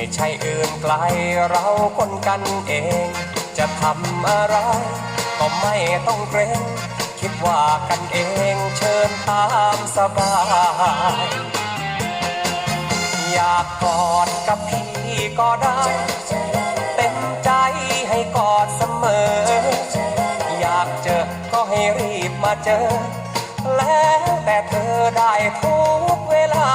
ไม่ใช่อื่นไกลเราคนกันเอง จะทำอะไร ก็ไม่ต้องเกรงคิดว่ากันเองเชิญตามสบาย อยากกอดกับพี่ก็ได้ เต็มใจให้กอดเสมอ อยากเจอก็ให้รีบมาเจอ แล้วแต่เธอได้ทุกเวลา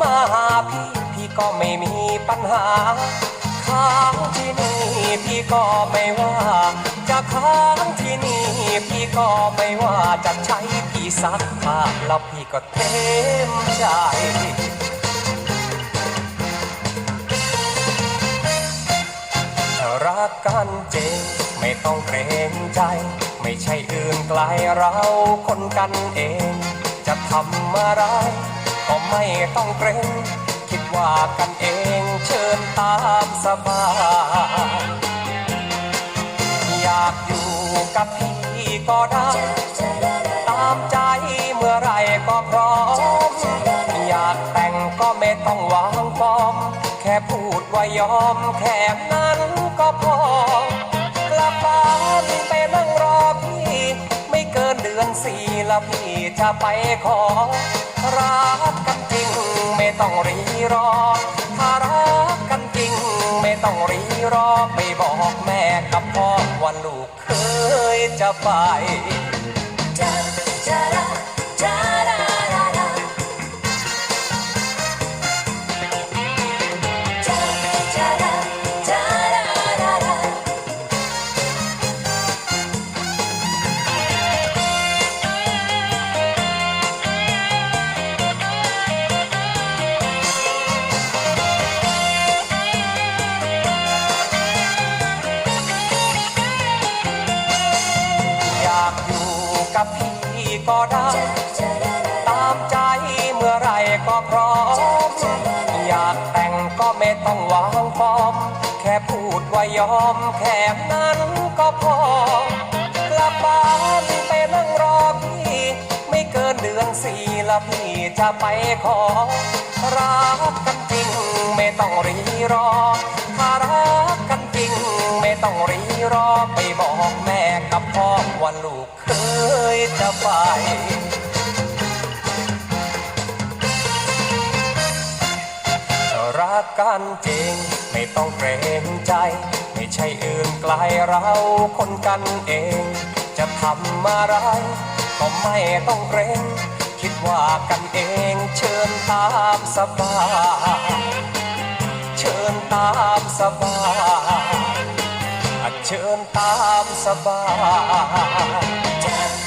มาหาพี่พี่ก็ไม่มีปัญหาค้างที่นี่พี่ก็ไม่ว่า จะค้างที่นี่พี่ก็ไม่ว่าจะใช้พี่ซักผ้าแล้วพี่ก็เต็มใจรักกันจริงไม่ต้องเกรงใจ ไม่ใช่อื่นไกลเราคนกันเอง จะทำอะไร ไม่ต้องเกรงคิดว่ากันเองเชิญตามสบายอยากอยู่กับพี่ก็ได้ ตามใจเมื่อไรก็พร้อม อยากแต่งก็ไม่ต้องวางฟอม แค่พูดว่ายอมแค่นั้นก็พอกลับบ้านไปนั่งรอพี่ ไม่เกินเดือนสี่ล้วพี่จะไปขอ รักกันจริงไม่ต้องรีรอ ถ้ารักกันจริงไม่ต้องรีรอไม่บอกแม่กับพ่อว่าลูกเคยจะไปอย กับพี่ก็ได้ ตามใจเมื่อไรก็พร้อม อยากแต่งก็ไม่ต้องวางฟอม แค่พูดว่ายอมแค่นั้นก็พอกลับบ้านไปนั่งรอพี่ ไม่เกินเดือนสี่ล้วพี่จะไปขอ รักกันจริงไม่ต้องรีรอถ้าิงไม่ต้องรีรอไปบอกแม่กับพ่อว่าลูกเคยจะไปรักกันจริง ไม่ต้องเกรงใจ ไม่ใช่อื่นไกลเราคนกันเอง จะทำอะไรก็ไม่ต้องเกรงคิดว่ากันเองเชิญตามสบาย ชิญตามสบายเชิญตามสบาย